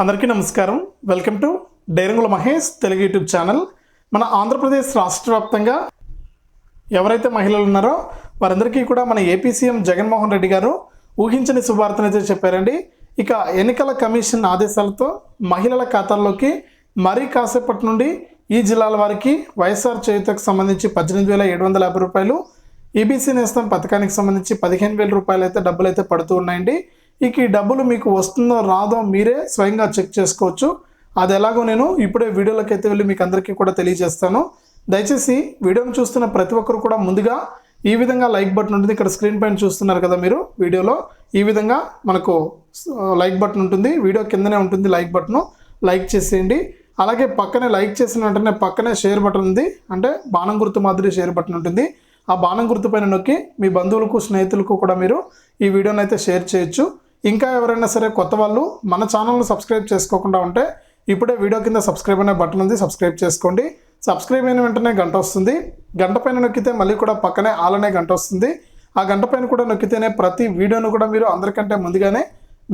అందరికీ నమస్కారం. Welcome to Dairangula Mahesh Telugu YouTube channel. మన ఆంధ్రప్రదేశ్ రాష్ట్ర వ్యాప్తంగా ఎవరైతే మహిళలు ఉన్నారో వారందరికీ కూడా మన ఏపీ సీఎం జగన్మోహన్ రెడ్డి గారు ఊహించని శుభార్తనైతే చెప్పారండి. ఇక ఎన్నికల కమిషన్ ఆదేశాలతో మహిళల ఖాతాల్లోకి మరీ కాసేపటి నుండి ఈ జిల్లాల వారికి వైఎస్ఆర్ చేయుతకు సంబంధించి పద్దెనిమిది వేల ఏడు వందల యాభై రూపాయలు ఈబీసీ నేస్తం పథకానికి సంబంధించి పదిహేను వేల రూపాయలు అయితే డబ్బులు అయితే పడుతూ ఉన్నాయండి. ఇక ఈ డబ్బులు మీకు వస్తుందో రాదో మీరే స్వయంగా చెక్ చేసుకోవచ్చు. అది ఎలాగో నేను ఇప్పుడే వీడియోలోకి అయితే వెళ్ళి మీకు అందరికీ కూడా తెలియజేస్తాను. దయచేసి వీడియోను చూస్తున్న ప్రతి ఒక్కరు కూడా ముందుగా ఈ విధంగా లైక్ బటన్ ఉంటుంది. ఇక్కడ స్క్రీన్ పైన చూస్తున్నారు కదా మీరు వీడియోలో. ఈ విధంగా మనకు లైక్ బటన్ ఉంటుంది. వీడియో కిందనే ఉంటుంది లైక్ బటన్. లైక్ చేసేయండి. అలాగే పక్కనే లైక్ చేసిన వెంటనే పక్కనే షేర్ బటన్ ఉంది. అంటే బాణం గుర్తు మాదిరి షేర్ బటన్ ఉంటుంది. ఆ బాణం గుర్తు పైన నొక్కి మీ బంధువులకు స్నేహితులకు కూడా మీరు ఈ వీడియోని అయితే షేర్ చేయొచ్చు. ఇంకా ఎవరైనా సరే కొత్త వాళ్ళు మన ఛానల్ను సబ్స్క్రైబ్ చేసుకోకుండా ఉంటే ఇప్పుడే వీడియో కింద సబ్స్క్రైబ్ అనే బటన్ ఉంది సబ్స్క్రైబ్ చేసుకోండి. సబ్స్క్రైబ్ అయిన వెంటనే గంట వస్తుంది. గంట పైన నొక్కితే మళ్ళీ కూడా పక్కనే ఆల్ అనే గంట వస్తుంది. ఆ గంట పైన కూడా నొక్కితేనే ప్రతి వీడియోను కూడా మీరు అందరికంటే ముందుగానే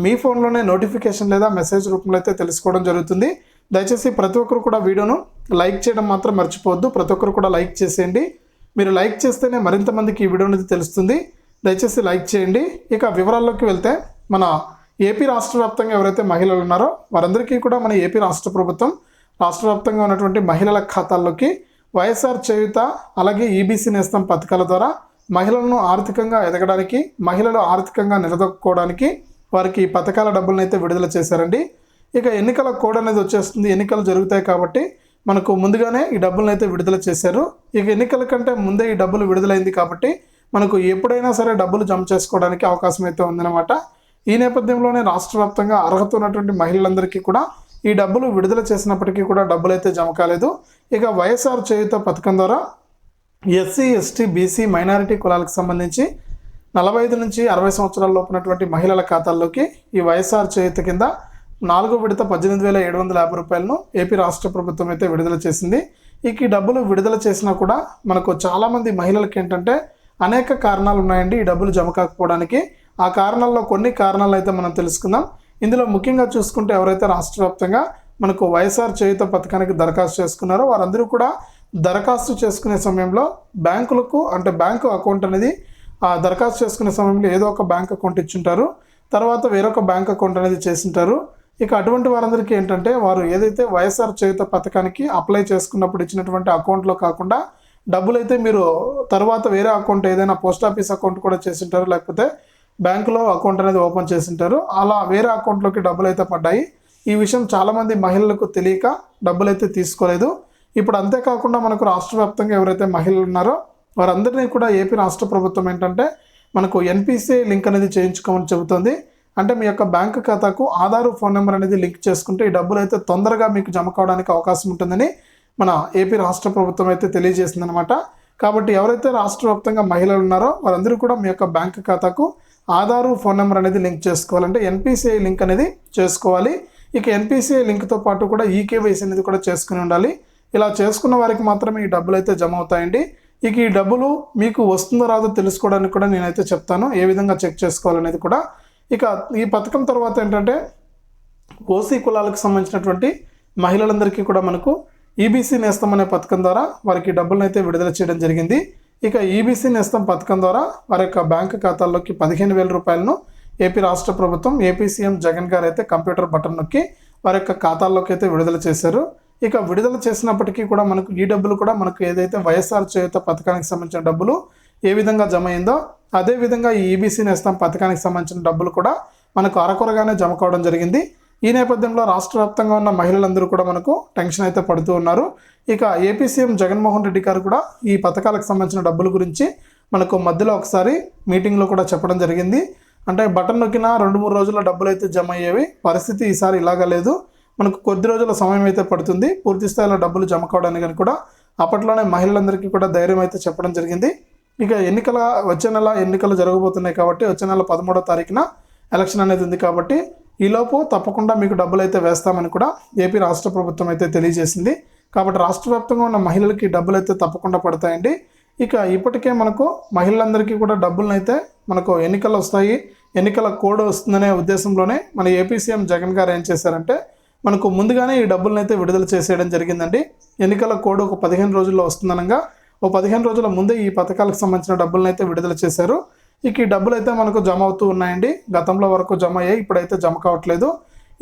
మీ ఫోన్లోనే నోటిఫికేషన్ లేదా మెసేజ్ రూపంలో అయితే తెలుసుకోవడం జరుగుతుంది. దయచేసి ప్రతి ఒక్కరు కూడా వీడియోను లైక్ చేయడం మాత్రం మర్చిపోవద్దు. ప్రతి ఒక్కరు కూడా లైక్ చేసేయండి. మీరు లైక్ చేస్తేనే మరింత మందికి ఈ వీడియో అనేది తెలుస్తుంది. దయచేసి లైక్ చేయండి. ఇక వివరాల్లోకి వెళ్తే మన ఏపీ రాష్ట్ర వ్యాప్తంగా ఎవరైతే మహిళలు ఉన్నారో వారందరికీ కూడా మన ఏపీ రాష్ట్ర ప్రభుత్వం రాష్ట్ర వ్యాప్తంగా ఉన్నటువంటి మహిళల ఖాతాల్లోకి వైఎస్ఆర్ చేయుత అలాగే ఈబీసీ నేస్తం పథకాల ద్వారా మహిళలను ఆర్థికంగా ఎదగడానికి మహిళలు ఆర్థికంగా నిలదొక్కుకోవడానికి వారికి ఈ పథకాల డబ్బులను అయితే విడుదల చేశారండి. ఇక ఎన్నికల కోడ్ అనేది వచ్చేస్తుంది. ఎన్నికలు జరుగుతాయి కాబట్టి మనకు ముందుగానే ఈ డబ్బులను అయితే విడుదల చేశారు. ఇక ఎన్నికల కంటే ముందే ఈ డబ్బులు విడుదలైంది కాబట్టి మనకు ఎప్పుడైనా సరే డబ్బులు జమ చేసుకోవడానికి అవకాశం అయితే ఉందన్నమాట. ఈ నేపథ్యంలోనే రాష్ట్ర వ్యాప్తంగా అర్హత ఉన్నటువంటి మహిళలందరికీ కూడా ఈ డబ్బులు విడుదల చేసినప్పటికీ కూడా డబ్బులు అయితే జమ కాలేదు. ఇక వైఎస్ఆర్ చేయుత పథకం ద్వారా ఎస్సీ ఎస్టీ బీసీ మైనారిటీ కులాలకు సంబంధించి నలభై ఐదు నుంచి అరవై సంవత్సరాల ఉన్నటువంటి మహిళల ఖాతాల్లోకి ఈ వైఎస్ఆర్ చేయుత కింద నాలుగో విడత పద్దెనిమిది వేల ఏడు వందల యాభై రూపాయలను ఏపీ రాష్ట్ర ప్రభుత్వం అయితే విడుదల చేసింది. ఇక ఈ డబ్బులు విడుదల చేసినా కూడా మనకు చాలామంది మహిళలకి ఏంటంటే అనేక కారణాలు ఉన్నాయండి ఈ డబ్బులు జమ కాకపోవడానికి. ఆ కారణాల్లో కొన్ని కారణాలు అయితే మనం తెలుసుకుందాం. ఇందులో ముఖ్యంగా చూసుకుంటే ఎవరైతే రాష్ట్ర వ్యాప్తంగా మనకు వైఎస్ఆర్ చేయుత పథకానికి దరఖాస్తు చేసుకున్నారో వారందరూ కూడా దరఖాస్తు చేసుకునే సమయంలో బ్యాంకులకు అంటే బ్యాంకు అకౌంట్ అనేది ఆ దరఖాస్తు చేసుకునే సమయంలో ఏదో ఒక బ్యాంక్ అకౌంట్ ఇచ్చుంటారు. తర్వాత వేరొక బ్యాంక్ అకౌంట్ అనేది చేసింటారు. ఇక అటువంటి వారందరికీ ఏంటంటే వారు ఏదైతే వైఎస్ఆర్ చేయుత పథకానికి అప్లై చేసుకున్నప్పుడు ఇచ్చినటువంటి అకౌంట్లో కాకుండా డబ్బులు అయితే మీరు తర్వాత వేరే అకౌంట్ ఏదైనా పోస్ట్ ఆఫీస్ అకౌంట్ కూడా చేసింటారు. లేకపోతే బ్యాంకులో అకౌంట్ అనేది ఓపెన్ చేసింటారు. అలా వేరే అకౌంట్లోకి డబ్బులు అయితే పడ్డాయి. ఈ విషయం చాలామంది మహిళలకు తెలియక డబ్బులు అయితే తీసుకోలేదు. ఇప్పుడు అంతేకాకుండా మనకు రాష్ట్ర వ్యాప్తంగా ఎవరైతే మహిళలు ఉన్నారో వారందరినీ కూడా ఏపీ రాష్ట్ర ప్రభుత్వం ఏంటంటే మనకు ఎన్పిసిఐ లింక్ అనేది చేయించుకోమని చెబుతుంది. అంటే మీ యొక్క బ్యాంక్ ఖాతాకు ఆధార్ ఫోన్ నెంబర్ అనేది లింక్ చేసుకుంటే ఈ డబ్బులు అయితే తొందరగా మీకు జమ కావడానికి అవకాశం ఉంటుందని మన ఏపీ రాష్ట్ర ప్రభుత్వం అయితే తెలియజేసిందనమాట కాబట్టి ఎవరైతే రాష్ట్ర వ్యాప్తంగా మహిళలు ఉన్నారో వారందరూ కూడా మీ యొక్క బ్యాంక్ ఖాతాకు ఆధారు ఫోన్ నెంబర్ అనేది లింక్ చేసుకోవాలంటే ఎన్పిసిఐ లింక్ అనేది చేసుకోవాలి. ఇక ఎన్పిసిఐ లింక్తో పాటు కూడా ఈకేవైసీ అనేది కూడా చేసుకుని ఉండాలి. ఇలా చేసుకున్న వారికి మాత్రమే ఈ డబ్బులు అయితే జమ అవుతాయండి. ఇక ఈ డబ్బులు మీకు వస్తుందో రాదో తెలుసుకోవడానికి కూడా నేనైతే చెప్తాను. ఏ విధంగా చెక్ చేసుకోవాలనేది కూడా. ఇక ఈ పథకం తర్వాత ఏంటంటే ఓసీ కులాలకు సంబంధించినటువంటి మహిళలందరికీ కూడా మనకు ఈబీసీ నేస్తం అనే పథకం ద్వారా వారికి డబ్బులను అయితే విడుదల చేయడం జరిగింది. ఇక ఈబీసీ నేస్తం పథకం ద్వారా వారి యొక్క బ్యాంక్ ఖాతాల్లోకి పదిహేను వేల రూపాయలను ఏపీ రాష్ట్ర ప్రభుత్వం ఏపీ సీఎం జగన్ గారు అయితే కంప్యూటర్ బటన్ నొక్కి వారి యొక్క ఖాతాల్లోకి అయితే విడుదల చేశారు. ఇక విడుదల చేసినప్పటికీ కూడా మనకు ఈ డబ్బులు కూడా మనకు ఏదైతే వైఎస్ఆర్ చేయుత పథకానికి సంబంధించిన డబ్బులు ఏ విధంగా జమ అయిందో అదే విధంగా ఈ ఈబీసీ నేస్తం పథకానికి సంబంధించిన డబ్బులు కూడా మనకు అరకొరగానే జమ కావడం జరిగింది. ఈ నేపథ్యంలో రాష్ట్ర వ్యాప్తంగా ఉన్న మహిళలందరూ కూడా మనకు టెన్షన్ అయితే పడుతూ ఉన్నారు. ఇక ఏపీ సీఎం జగన్మోహన్ రెడ్డి గారు కూడా ఈ పథకాలకు సంబంధించిన డబ్బుల గురించి మనకు మధ్యలో ఒకసారి మీటింగ్లో కూడా చెప్పడం జరిగింది. అంటే బటన్ నొక్కిన రెండు మూడు రోజుల డబ్బులు అయితే జమ అయ్యేవి. పరిస్థితి ఈసారి ఇలాగా లేదు. మనకు కొద్ది రోజుల సమయం అయితే పడుతుంది. పూర్తి స్థాయిలో డబ్బులు జమ కావడానికి కానీ కూడా అప్పట్లోనే మహిళలందరికీ కూడా ధైర్యం అయితే చెప్పడం జరిగింది. ఇక ఎన్నికల వచ్చే నెల ఎన్నికలు జరగబోతున్నాయి కాబట్టి వచ్చే నెల పదమూడో తారీఖున ఎలక్షన్ అనేది ఉంది కాబట్టి ఈలోపు తప్పకుండా మీకు డబ్బులు అయితే వేస్తామని కూడా ఏపీ రాష్ట్ర ప్రభుత్వం అయితే తెలియజేసింది. కాబట్టి రాష్ట్ర వ్యాప్తంగా ఉన్న మహిళలకి డబ్బులు అయితే తప్పకుండా పడతాయండి. ఇక ఇప్పటికే మనకు మహిళలందరికీ కూడా డబ్బులను అయితే మనకు ఎన్నికలు వస్తాయి. ఎన్నికల కోడ్ వస్తుందనే ఉద్దేశంలోనే మన ఏపీ సీఎం జగన్ గారు ఏం చేశారంటే మనకు ముందుగానే ఈ డబ్బులను అయితే విడుదల చేసేయడం జరిగిందండి. ఎన్నికల కోడ్ ఒక పదిహేను రోజుల్లో వస్తుందనగా ఓ పదిహేను రోజుల ముందే ఈ పథకాలకు సంబంధించిన డబ్బులను అయితే విడుదల చేశారు. ఇక ఈ డబ్బులు అయితే మనకు జమ అవుతూ ఉన్నాయండి. గతంలో వరకు జమ అయ్యాయి ఇప్పుడైతే జమ కావట్లేదు.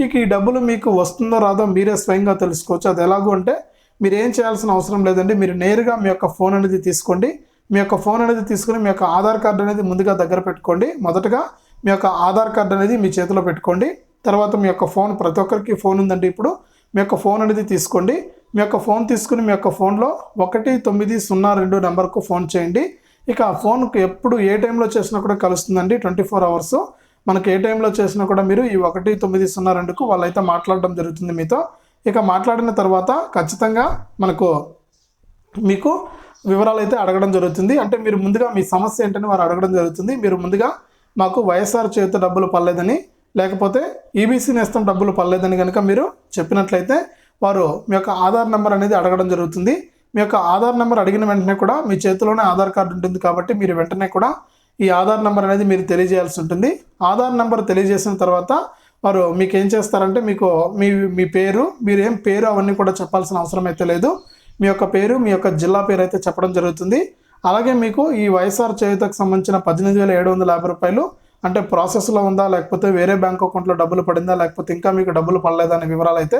ఇక ఈ డబ్బులు మీకు వస్తుందో రాదో మీరే స్వయంగా తెలుసుకోవచ్చు. అది ఎలాగో అంటే మీరు ఏం చేయాల్సిన అవసరం లేదండి. మీరు నేరుగా మీ యొక్క ఫోన్ అనేది తీసుకోండి. మీ యొక్క ఫోన్ అనేది తీసుకుని మీ యొక్క ఆధార్ కార్డు అనేది ముందుగా దగ్గర పెట్టుకోండి. మొదటగా మీ యొక్క ఆధార్ కార్డు అనేది మీ చేతిలో పెట్టుకోండి. తర్వాత మీ యొక్క ఫోన్ ప్రతి ఒక్కరికి ఫోన్ ఉందండి ఇప్పుడు. మీ యొక్క ఫోన్ అనేది తీసుకోండి. మీ యొక్క ఫోన్ తీసుకుని మీ యొక్క ఫోన్లో ఒకటి తొమ్మిది సున్నా రెండు నెంబర్కు ఫోన్ చేయండి. ఇక ఆ ఫోన్కు ఎప్పుడు ఏ టైంలో చేసినా కూడా కలుస్తుందండి ట్వంటీ ఫోర్ అవర్స్. మనకి ఏ టైంలో చేసినా కూడా మీరు ఈ ఒకటి తొమ్మిది సున్నా రెండుకు వాళ్ళైతే మాట్లాడడం జరుగుతుంది మీతో. ఇక మాట్లాడిన తర్వాత ఖచ్చితంగా మనకు మీకు వివరాలు అయితే అడగడం జరుగుతుంది. అంటే మీరు ముందుగా మీ సమస్య ఏంటని వారు అడగడం జరుగుతుంది. మీరు ముందుగా మాకు వైఎస్ఆర్ చేత డబ్బులు పర్లేదని లేకపోతే ఈబీసీ నేస్తం డబ్బులు పర్లేదని కనుక మీరు చెప్పినట్లయితే వారు మీ యొక్క ఆధార్ నెంబర్ అనేది అడగడం జరుగుతుంది. మీ యొక్క ఆధార్ నెంబర్ అడిగిన వెంటనే కూడా మీ చేతిలోనే ఆధార్ కార్డు ఉంటుంది కాబట్టి మీరు వెంటనే కూడా ఈ ఆధార్ నెంబర్ అనేది మీరు తెలియజేయాల్సి ఉంటుంది. ఆధార్ నెంబర్ తెలియజేసిన తర్వాత వారు మీకు ఏం చేస్తారంటే మీకు మీ మీ పేరు మీరు ఏం పేరు అవన్నీ కూడా చెప్పాల్సిన అవసరం అయితే లేదు. మీ యొక్క పేరు మీ యొక్క జిల్లా పేరు అయితే చెప్పడం జరుగుతుంది. అలాగే మీకు ఈ వైఎస్ఆర్ చేయుతకు సంబంధించిన పద్దెనిమిది వేల ఏడు వందల యాభై రూపాయలు అంటే ప్రాసెస్లో ఉందా లేకపోతే వేరే బ్యాంక్ అకౌంట్లో డబ్బులు పడిందా లేకపోతే ఇంకా మీకు డబ్బులు పడలేదా అనే వివరాలు అయితే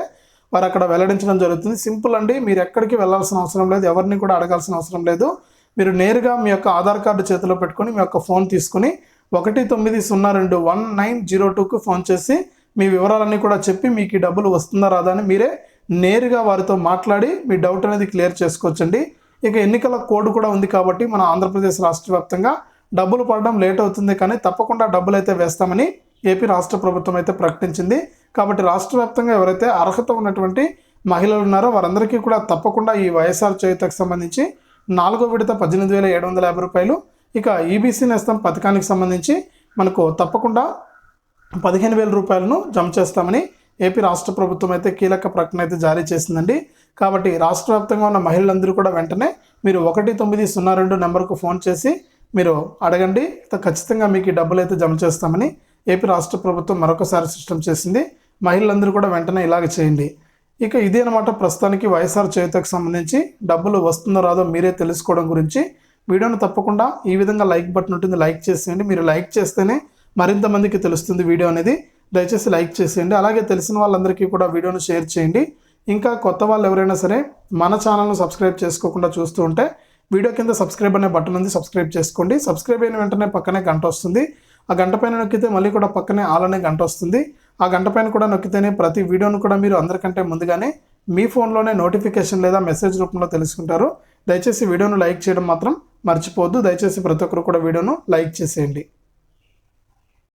వారు అక్కడ వెల్లడించడం జరుగుతుంది. సింపుల్ అండి. మీరు ఎక్కడికి వెళ్ళాల్సిన అవసరం లేదు. ఎవరిని కూడా అడగాల్సిన అవసరం లేదు. మీరు నేరుగా మీ యొక్క ఆధార్ కార్డు చేతిలో పెట్టుకొని మీ యొక్క ఫోన్ తీసుకుని ఒకటి తొమ్మిది సున్నా రెండు వన్ నైన్ జీరో టూకు ఫోన్ చేసి మీ వివరాలన్నీ కూడా చెప్పి మీకు ఈ డబ్బులు వస్తుందా రాదా అని మీరే నేరుగా వారితో మాట్లాడి మీ డౌట్ అనేది క్లియర్ చేసుకోవచ్చండి. ఇక ఎన్నికల కోడ్ కూడా ఉంది కాబట్టి మన ఆంధ్రప్రదేశ్ రాష్ట్ర వ్యాప్తంగా డబ్బులు పడడం లేట్ అవుతుంది కానీ తప్పకుండా డబ్బులు అయితే వేస్తామని ఏపీ రాష్ట్ర ప్రభుత్వం అయితే ప్రకటించింది. కాబట్టి రాష్ట్ర వ్యాప్తంగా ఎవరైతే అర్హత ఉన్నటువంటి మహిళలు ఉన్నారో వారందరికీ కూడా తప్పకుండా ఈ వైఎస్ఆర్ చేయుతకు సంబంధించి నాలుగో విడత పద్దెనిమిది వేల ఏడు వందల యాభై రూపాయలు. ఇక ఈబీసీ నేస్తం పథకానికి సంబంధించి మనకు తప్పకుండా పదిహేను వేల రూపాయలను జమ చేస్తామని ఏపీ రాష్ట్ర ప్రభుత్వం అయితే కీలక ప్రకటన అయితే జారీ చేసిందండి. కాబట్టి రాష్ట్ర వ్యాప్తంగా ఉన్న మహిళలందరూ కూడా వెంటనే మీరు ఒకటి తొమ్మిది సున్నా రెండు నెంబర్కు ఫోన్ చేసి మీరు అడగండి. ఖచ్చితంగా మీకు ఈ డబ్బులు అయితే జమ చేస్తామని ఏపీ రాష్ట్ర ప్రభుత్వం మరొకసారి సిస్టమ్ చేసింది. మహిళలందరూ కూడా వెంటనే ఇలాగ చేయండి. ఇక ఇదే అనమాట ప్రస్తుతానికి వైఎస్ఆర్ చేయుతకు సంబంధించి డబ్బులు వస్తుందో రాదో మీరే తెలుసుకోవడం గురించి. వీడియోను తప్పకుండా ఈ విధంగా లైక్ బటన్ ఉంటుంది లైక్ చేసేయండి. మీరు లైక్ చేస్తేనే మరింత మందికి తెలుస్తుంది వీడియో అనేది. దయచేసి లైక్ చేసేయండి. అలాగే తెలిసిన వాళ్ళందరికీ కూడా వీడియోను షేర్ చేయండి. ఇంకా కొత్త వాళ్ళు ఎవరైనా సరే మన ఛానల్ను సబ్స్క్రైబ్ చేసుకోకుండా చూస్తూ ఉంటే వీడియో కింద సబ్స్క్రైబ్ అనే బటన్ ఉంది సబ్స్క్రైబ్ చేసుకోండి. సబ్స్క్రైబ్ అయిన వెంటనే పక్కనే గంట వస్తుంది. ఆ గంట పైన నొక్కితే మళ్ళీ కూడా పక్కనే ఆల్ అనే గంట వస్తుంది. ఆ గంట పైన కూడా నొక్కితేనే ప్రతి వీడియోను కూడా మీరు అందరికంటే ముందుగానే మీ ఫోన్లోనే నోటిఫికేషన్ లేదా మెసేజ్ రూపంలో తెలుసుకుంటారు. దయచేసి వీడియోను లైక్ చేయడం మాత్రం మర్చిపోవద్దు. దయచేసి ప్రతి ఒక్కరు కూడా వీడియోను లైక్ చేసేయండి.